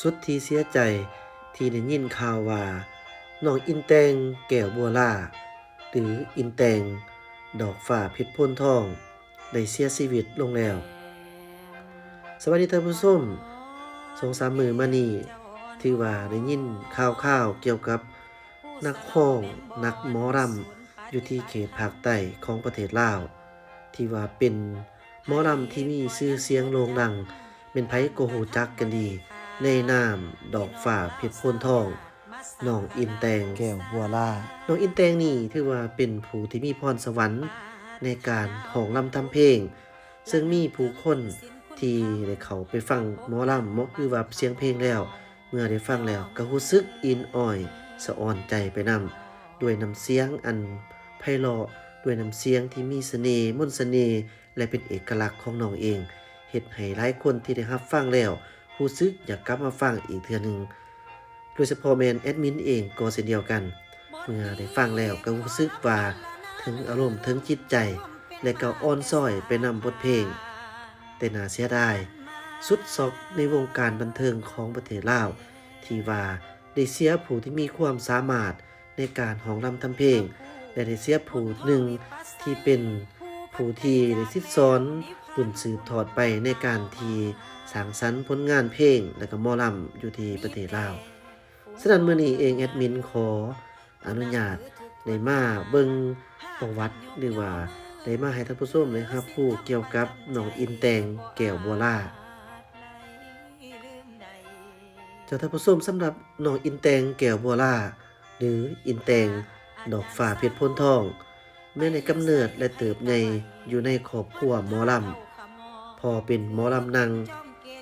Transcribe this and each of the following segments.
สุดที่เสียใจที่ได้ยินข่าวว่าน้องอินแตงแก้วบัวล่า หรืออินแตงดอกฝ่าเพชรพ้นทอง ได้เสียชีวิตลงแล้ว สวัสดีท่านผู้ชมสงสามมือมานี่ที่ว่าได้ยินข่าวข่าวๆเกี่ยวกับนักห้อง นักหมอรำอยู่ที่เขตภาคใต้ของประเทศลาว ที่ว่าเป็นหมอรำที่มีชื่อเสียงโด่งดัง เป็นไผโกโหจักกันดี ในนามดอกฝ่าเพชรโพนทองน้องอินแตงแก้วบัวล่าน้องอินแตงนี่ถือว่าเป็นผู้ที่มีพรสวรรค์ในการห้องลำทำเพลง ซึ่งมีผู้คนที่ได้เขาไปฟังหมอลำหมอคือว่าเสียงเพลงแล้ว เมื่อได้ฟังแล้วก็รู้สึกอินอ่อยสะอ่อนใจไปนำด้วยน้ำเสียงอันไพเราะด้วยน้ำเสียงที่มีเสน่ห์มนต์เสน่ห์และเป็นเอกลักษณ์ของน้องเองเฮ็ดให้หลายคนที่ได้รับฟังแล้ว รู้สึกอยากกลับมาฟังอีกเทื่อหนึงโดยเฉพาะแมนแอดมินเองก็เช่นเดียวกัน เมื่อได้ฟังแล้วก็รู้สึกว่าถึงอารมณ์ถึงจิตใจ และก็อ่อนซ้อยไปนำบทเพลง แต่น่าเสียดายสุดซอกในวงการบันเทิงของประเทศลาว ที่ว่าได้เสียผู้ที่มีความสามารถในการห้องรำทำเพลง และได้เสียผู้หนึ่งที่เป็นผู้ที่ได้สิทธิ์สอนรุ่นสืบทอดไปในการที่ สร้างสรรค์ผลงานเพลงและก็มอลำอยู่ที่ประเทศลาวฉะนั้นมือนี้เองแอดมินขออนุญาตได้มาเบิงประวัติหรือว่าได้มาให้ท่านผู้ชมได้รับ ผู้เกี่ยวกับน้องอินแตงแก้วบัวล่าจ้าท่านผู้ชมสำหรับน้องอินแตงแก้วบัวล่าหรืออินแตงดอกฝ่าเพชรพ้นทอง แม้ในกำเนิดและเติบใหญ่อยู่ในครอบครัวหมอลำพอเป็นหมอลำนาง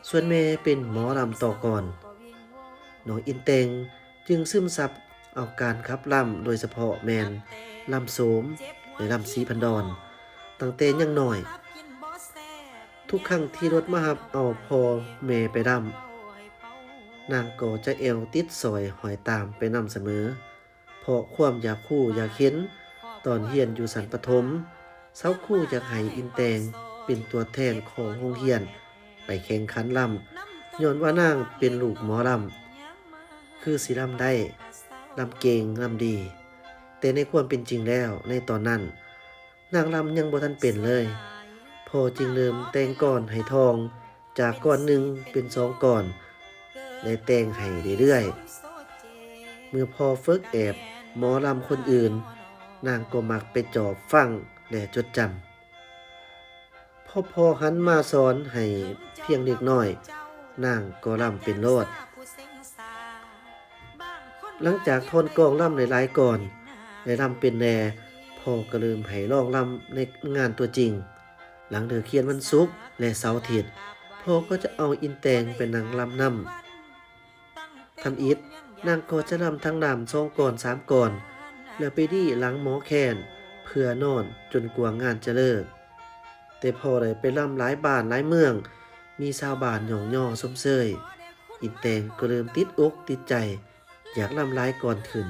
ส่วนแม่เป็นหมอลำต่อก่อนน้องอินแตงจึงซึมซับเอาการขับลำโดยเฉพาะแมนลำโสมและลำสีพันดอนตั้งแต่ยังหน้อย ทุกครั้งที่รถมาหับเอาพอแม่ไปดำนางก็จะเอวติดสอยหอยตามไปนำเสมอ เพราะความอยากคู่อยากเห็นตอนเฮียนอยู่สันปฐมเสาคู่อยากให้อินแตงเป็นตัวแทนของโรงเรียน ไปแข่งขันลำย้อนว่านางเป็นลูกหมอลำคือสิลำได้ลำเก่งลำดี แต่ในความเป็นจริงแล้วในตอนนั้น นางลำยังบ่ทันเป็นเลย พอจึงเริ่มแต่งก่อนให้ทองจากก่อนหนึ่งเป็นสองก่อนได้แต่งให้เรื่อยๆเมื่อพอฝึกแอบหมอลำคนอื่น นางก็มักไปจอบฟังและจดจำ พอพอหันมาสอนให้เพียงเล็กน้อยนางก็ลำเป็นโลด หลังจากทนกองลำหลายๆก่อนได้ลำเป็นแน่พ่อก็ลืมให้ลองลำในงานตัวจริง หลังเดือเคียนวันศุกร์และเสาร์อาทิตย์พ่อก็จะเอาอินแตงเป็นนางลำนำทำอิฐนางก็จะลำทั้งดำสองก่อนสามก่อน แล้วไปดีหลังหมอแคนเพื่อนอนจนกว่างานจะเลิก แต่พอได้ไปล่ำหลายบ้านหลายเมือง มีชาวบ้านหยองย่อสมเซยอินแตงก็เริ่มติดอกติดใจ อยากล่ำหลายก่อนขึ้น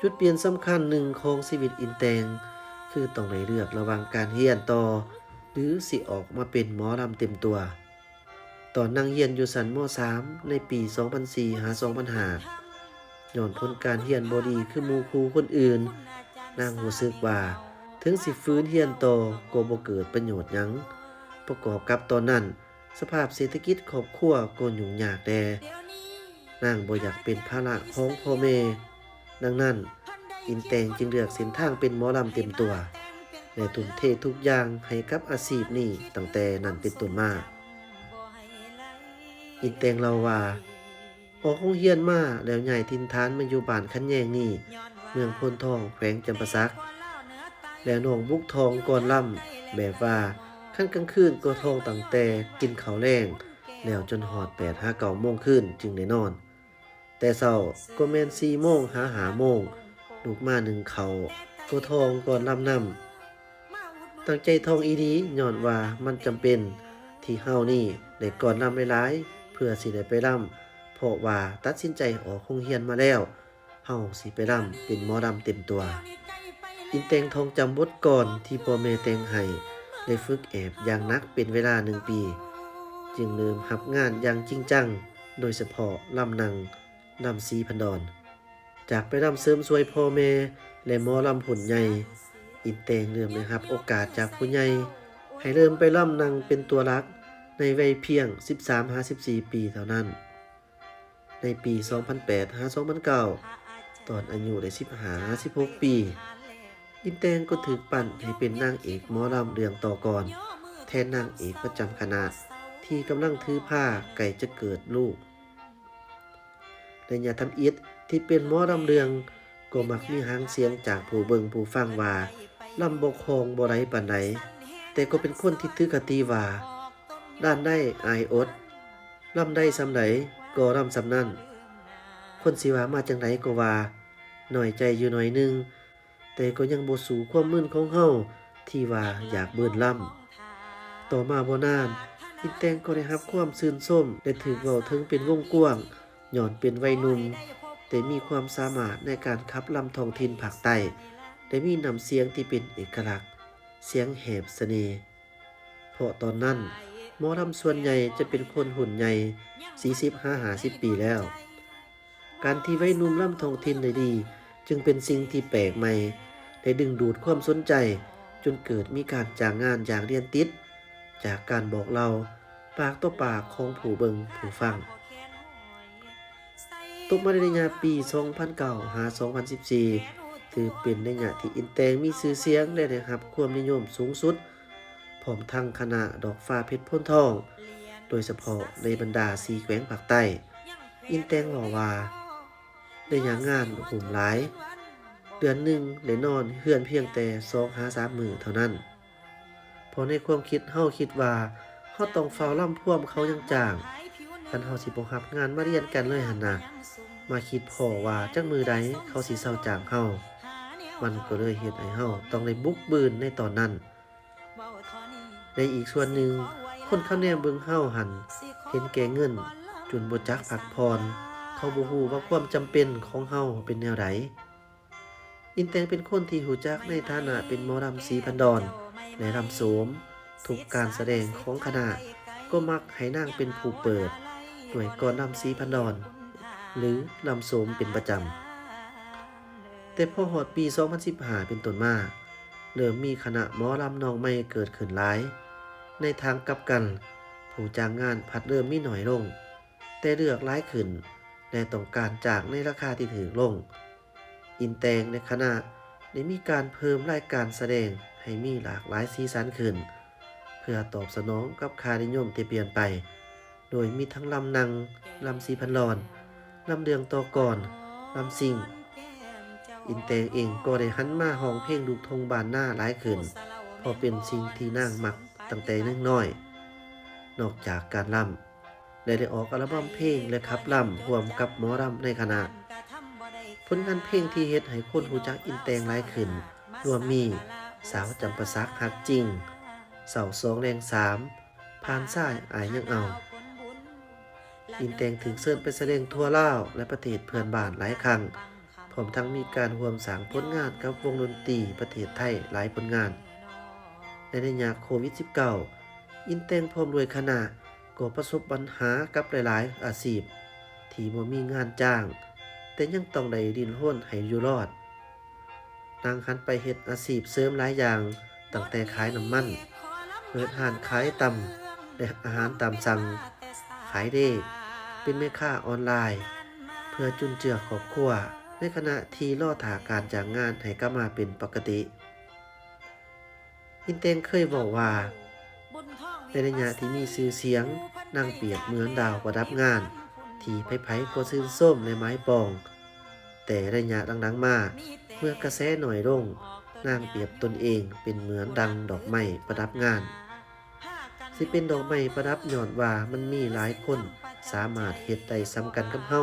จุดเปลี่ยนสำคัญหนึ่งของชีวิตอินแตง คือต้องได้เลือกระว่างการเฮียนต่อ หรือสิออกมาเป็นหมอลำเต็มตัว ตอนนั่งเฮียนอยู่สันม .3 ในปี 2004หา2005ย้อนผลการเฮียนบดีคือมูครูคนอื่น นางรู้สึกว่า ถึงสิฟื้นเฮียนต่อก็บ่เกิดประโยชน์หยังประกอบกับตอนนั้น สภาพเศรษฐกิจครอบครัวก็ยุ่งยากแดนางบ่อยากเป็นภาระของพ่อแม่ดังนั้น อินแตงจึงเลือกเส้นทางเป็นหมอลำเต็มตัวและทุ่มเททุกอย่างให้กับอาชีพนี้ตั้งแต่นั้นเป็นต้นมาอินแตงเราว่าออกห้องเฮียนมาแล้วใหญ่ทินทานมาอยู่บ้านคันแยงนี่ เมืองพนทองแขวงจำปาสัก แล้วน้องบุกทองก่อนล่ำแบบว่าขั้นกลางคืนก็ทองตั้งแต่กินข้าวแรงแล้วจนหอดแปดห้าเก้าโมงขึ้นจึงได้นอน แต่เศร้าก็แมนสี่โมงหาหาโมงลูกมาหนึ่งเขาก็ทองก่อนล่ำนำตั้งใจทองอีดีย้อนว่ามันจำเป็นที่เฮานี่ได้ก่อนนำหลายๆเพื่อสิได้ไปร่ำเพราะว่าตัดสินใจออกโรงเรียนมาแล้วเฮาสิไปร่ำเป็นหมอรำเต็มตัว อินแตงทองจำบทก่อนที่พ่อแม่แต่งให้ได้ฝึกแอบอย่างนักเป็นเวลาหนึ่งปี จึงเริ่มหับงานอย่างจริงจัง โดยเฉพาะลำนางลำซีพันดอน จากไปลำเสริมสวยพ่อแม่และมอลำผุนใหญ่ อินเตงเริ่มได้รับโอกาสจากผู้ใหญ่ให้เริ่มไปล่ำนางเป็นตัวรักในวัยเพียง 13-54ปีเท่านั้น ในปี 2008-2009 ตอนอายุได้ 15-16 ปี อินเตงก็ถูกปั่นให้เป็นนางเอกหมอลำเรื่องต่อก่อน แทนนางเอกประจำคณะที่กำลังถือผ้าไก่จะเกิดลูกและยาทำอิฐที่เป็นหมอลำเรืองก็มักมีหางเสียงจากผู้เบิงผู้ฟังว่าลำบกคองบ่ไรปานใดแต่ก็เป็นคนที่ถือกติว่าด้านได้อายอดลำได้สำไหนก็ลำสำนั่นคนสิว่ามาจังไดก็ว่าหน่อยใจอยู่หน่อยนึง แต่ก็ยังบ่สู่ความมึนของเฮาที่ว่าอยากเบิ่นล่ำต่อมาบ่นานอินแตงก็ได้รับความซื่นส้มและถือเว้าถึงเป็นวงกว้างหย้อนเป็นวัยหนุ่มแต่มีความสามารถในการขับลำท้องถิ่นภาคใต้และมีน้ำเสียงที่เป็นเอกลักษณ์ เสียงแหบเสน่ห์เพราะตอนนั้นหมอลำส่วนใหญ่จะเป็นคนหุ่นใหญ่ 40-50 ปีแล้ว การที่ไว้หนุ่มล่ำท้องถิ่นได้ดี จึงเป็นสิ่งที่แปลกใหม่ ได้ดึงดูดความสนใจ จนเกิดมีการจ้างงานอย่างเรียนติด จากการบอกเล่าปากต่อปากของผู้เบิงผู้ฟังตกมาในระยะปี 2009หา 2014 ถือเป็นระยะที่อินแตงมีชื่อเสียงและได้รับ ความนิยมสูงสุดพร้อมทั้งคณะดอกฟ้าเพชรพ้นทอง โดยเฉพาะในบรรดาสีแขวงภาคใต้ อินแตงบอว่า ได้ยางงานหุ่มหลาย เดือนหนึ่งได้นอนเฮือนเพียงแต่สองหาสามมือเท่านั้นพราะในความคิดเฮาคิดว่าเฮาต้องเฝ้าล่ำพ่วมเขายังจ้างคันเฮาสิบ่รับงานมาเรียนกันเลยหันนะมาคิดพอว่าจักมือใดเขาสิเศร้าจ้างเฮามันก็เลยเฮ็ดให้เฮาต้องได้บุกบืนในตอนนั้น ในอีกส่วนหนึ่งคนเขาแนมเบิ่งเฮาหัน เห็นแก่เงิน จนบ่จักพักพร เขาบ่ฮู้ว่าความจำเป็นของเฮาเป็นแนวใดอินแตงเป็นคนที่หูจักในฐานะเป็นหมอรำสีพันดอนและรำโสมทุกการแสดงของคณะก็มักให้นางเป็นผู้เปิด หน่วยก่อนรำสีพันดอน หรือลำโสมเป็นประจำ แต่พอหอดปี 2015 เป็นต้นมา เริ่มมีคณะหมอลำนองไม่เกิดขึ้นหลาย ในทางกลับกัน ผู้จ้างงานพัดเริ่มมีหน่อยลง แต่เลือกหลายขึ้น และต้องการจากในราคาที่ถือลง อินแตงในคณะได้มีการเพิ่มรายการแสดงให้มีหลากหลายสีสันขึ้น เพื่อตอบสนองกับค่านิยมที่เปลี่ยนไป โดยมีทั้งลำนังลำสีพันลอนลำเดืองตอก่อนลำซิงอินแตงเองก็ได้หันมาห้องเพลงลูกทงบานหน้าหลายขึ้นพราะเป็นสิ่งที่นางมักตั้งแต่เล็กน้อย นอกจากการล่ำ และได้ออกอัลบั้มเพลงและขับล่ำรวมกับหมอรำในคณะผลงานเพลงที่เฮ็ดให้คนรู้จักอินแตงหลายขึ้น รวมมีสาวจำปาสักหักจริง เสาสองแรงสามพานซ้ายอายยังเอา อินแตงถึงเชิญไปแสดงทั่วล่าวและประเทศเพื่อนบ้านหลายครั้งพร้อมทั้งมีการร่วมสางผลงานกับวงดนตรีประเทศไทยหลายผลงาน ในระยะโควิด -19 อินแตงพร้อมด้วยคณะ ก็ประสบปัญหากับหลาย ๆ อาชีพที่บ่มีงานจ้าง แต่ยังต้องได้ดินร่นให้อยู่รอด นางหันไปเฮ็ดอาชีพเสริมหลายอย่างตั้งแต่ขายน้ำมันเปิดห้านขายตำและอาหารตามสั่ง ขายเด้เป็นแม่ค้าออนไลน์ เพื่อจุนเจือครอบครัวในขณะที่รอถาการจางงานให้กลับมาเป็นปกติ อินเตงเคยบอกว่า ในระยะที่มีชื่อเสียงนางเปียบเหมือนดาวประดับงาน ที่ไผๆก็ซื่นส้มในไม้ปอง แต่ระยะหลังๆมาเมื่อกระแสหน่อยลงนางเปรียบตนเองเป็นเหมือนดังดอกไม้ประดับงานสิเป็นดอกไม้ประดับย้อนว่ามันมีหลายคนสามารถเฮ็ดได้ซ้ำกันกับเฮา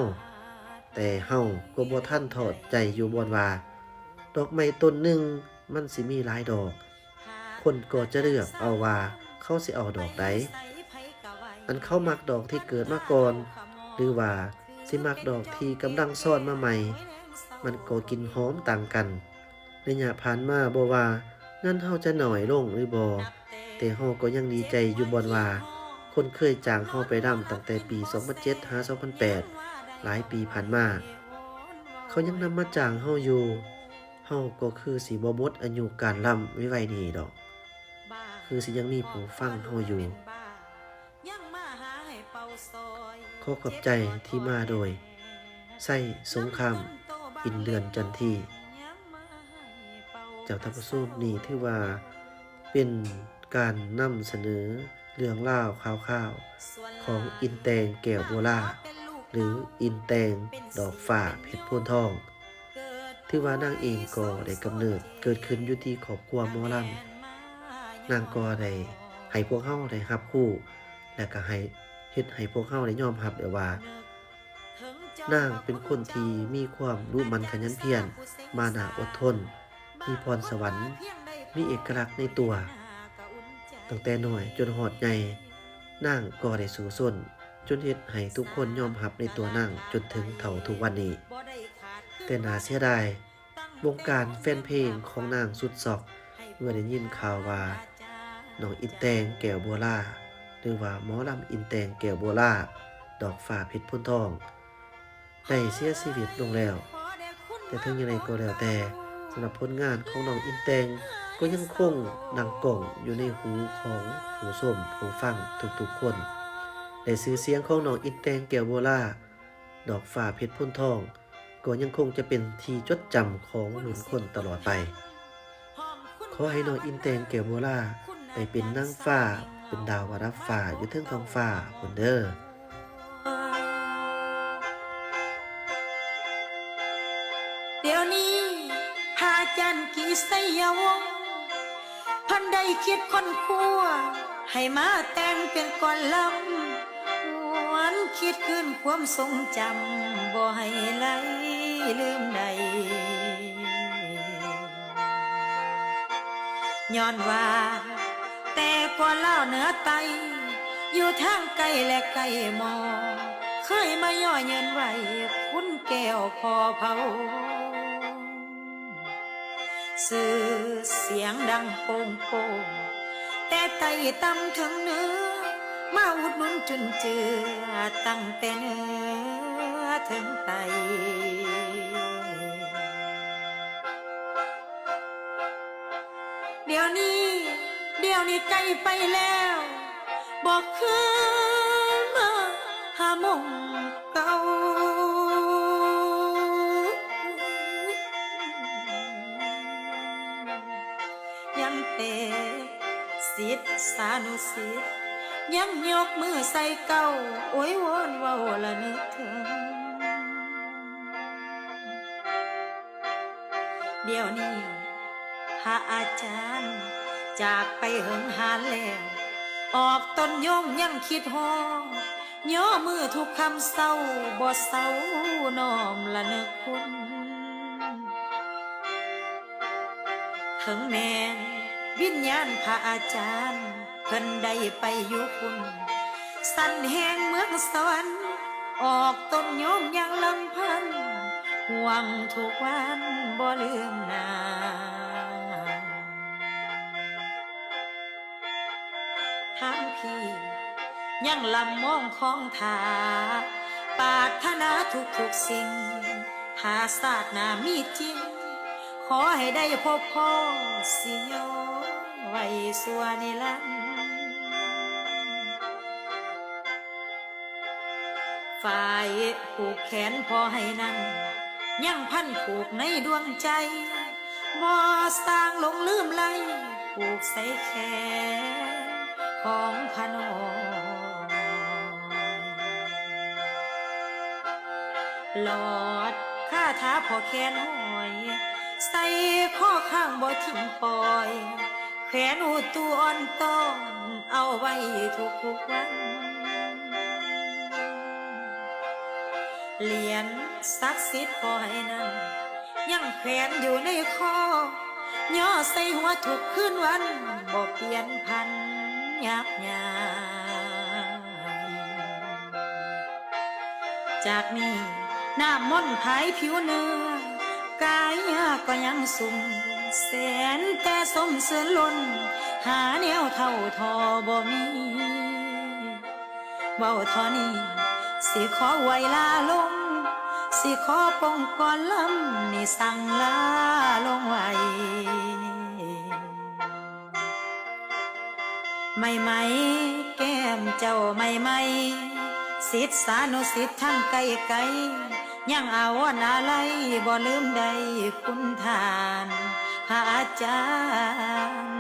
แต่เฮาก็บ่ทันถอดใจอยู่บนว่า ดอกไม้ต้นหนึ่งมันสิมีหลายดอก คนก็จะเลือกเอาว่า เขาสิเอาดอกใดอันเขามักดอกที่เกิดมาก่อน หรือว่าสิมักดอกที่กำลังซ่อนมาใหม่ มันก็กินหอมต่างกันระยะผ่านมาบ่ว่าเงินเฮาจะหน่อยลงหรือบ่แต่เฮาก็ยังดีใจอยู่บ่อนว่า คนเคยจ้างเฮาไปนํตั้งแต่ปี 2007หา2008 หลายปีผ่านมา เขายังนำมาจ้างเฮาอยู่เฮาก็คือสิบ่หมดอายุการล่ำไว้ไวนี่ดอก คือสิยังมีผู้ฟังเฮาอยู่ ขอขอบใจที่มาโดย ใส่สงครามอินเดือนจันทีเจ้าทัพสูมนี่ถือว่าเป็นการนำเสนอเรื่องเล่าข่าวๆ ของอินแตงแก้วโบลาหรืออินแตงดอกฝ่าเพชรโพนทองถือว่านางเองก็ได้กำเนิดเกิดขึ้นอยู่ที่ครอบครัวหมอลำ นางก็ได้ให้พวกเฮาได้รับคู่ และก็ให้เฮ็ดให้พวกเฮาได้ยอมรับได้ว่านางเป็นคนที่มีความรู้มันขยันเพียรมานาอดทน มีพรสวรรค์ มีเอกลักษณ์ในตัว ตั้งแต่หน้อยจนหอดใหญ่นางก็ได้สู่ส้น จนเฮ็ดให้ทุกคนยอมรับในตัวนางจนถึงเท่าทุกวันนี้ แต่น่าเสียดายวงการแฟนเพลงของนางสุดซอก เมื่อได้ยินข่าวว่า น้องอินแตงแก้วบัวล่าหรือว่าหมอลำอินแตงแก้วบัวล่าดอกฟ้าเพชรพ้นทองได้เสียชีวิตลงแล้ว แต่ถึงยังไงก็แล้วแต่สำหรับผลงานของน้องอินแตงก็ยังคงดังกล่องอยู่ในหูของผู้ชมผู้ฟังทุกๆคนได้ซื้อเสียงของน้องอินแตงแก้วบัวล่าดอกฟ้าเพชรพ้นทองก็ยังคงจะเป็นที่จดจำของหนุนคนตลอดไป ขอให้น้องอินแตงแก้วบัวล่า ได้เป็นนางฟ้า เป็นดาววรับฟ้าอยู่เทิงท้องฟ้าคนเด้อเดี๋ยวนี้พาจันกีไสยวงพันได้คิดคนคั่วให้มาแต่งเป็นก่อนลำหวนคิดขึ้นความทรงจำบ่ให้ไหลลืมใดย้อนว่า แต่ก่อนเล่าเหนือไต อยู่ทางไกลและไกลหมอ เคยมาย่อเยินไว้คุณแก้วพอเผาสื่อเสียงดังโป่งโป่งแต่ไตต่ำถึงเนื้อ มาอุดหนุนจนเจือตั้งแต่เนื้อถึงไตเดี๋ยวนี้ เดี๋ยวนี้ไกลไปแล้ว บอกคืนมาหามงเก่ายังเตะสิทธิ์สานุสิทธิ์ยังยกมือใส่เก้าโอ้ยวอนเว่าละนึกถึงเดี๋ยวนี้พระอาจารย์ จากไปเหิงหานแล้ว ออกต้นโยมยังคิดฮอย่อมือทุกคำเศร้าบ่เศร้าน้อมละนึกคุณถึงแม้นวิญญาณพระอาจารย์ เพิ่นได้ไปอยู่คุณ สันแหงเมืองสวรรค์ออกต้นโยมยังลำพันห่วงทุกวันบ่ลืมนา ทางพี่ ยังลำมองของทาปารถนาทุกทุกสิ่ง หาศาสนามีจริง ขอให้ได้พบพ่อสิโยไว้สวนิรันฝ่ายผูกแขนพอให้นั่ง ยังพันผูกในดวงใจบ่สร้างหลงลืมไหลผูกใส่แขน ของพนอมหลอดข้าท้าพอแขนหอย ใส่ข้อข้างบ่ทิ้งปล่อย แขนอูตัวอ่อนต้อนเอาไว้ทุกทุกวัน เหรียญศักดิ์สิทธิ์พอให้นั้นยังแขวนอยู่ในคอย่อใส่หัวทุกคืนวันบ่เปลี่ยนพัน ยับยายจากนี้น้ำมนต์ภายผิวเนื้อกายก็ยังสุ่มแสนแต่สมเสือล้น หาแนวเท่าทอบ่มีเว้าท่อนี้สิขอไวลาลง สิขอปงก่อนลำนี่สั่งลา ไม่ไม่แก้มเจ้าไม่ไม่สิทธสานุสิทธิ์ทั้งไกลไกลยังเอาวนาไลบ่ลืมใดคุณทานพระอาจารย์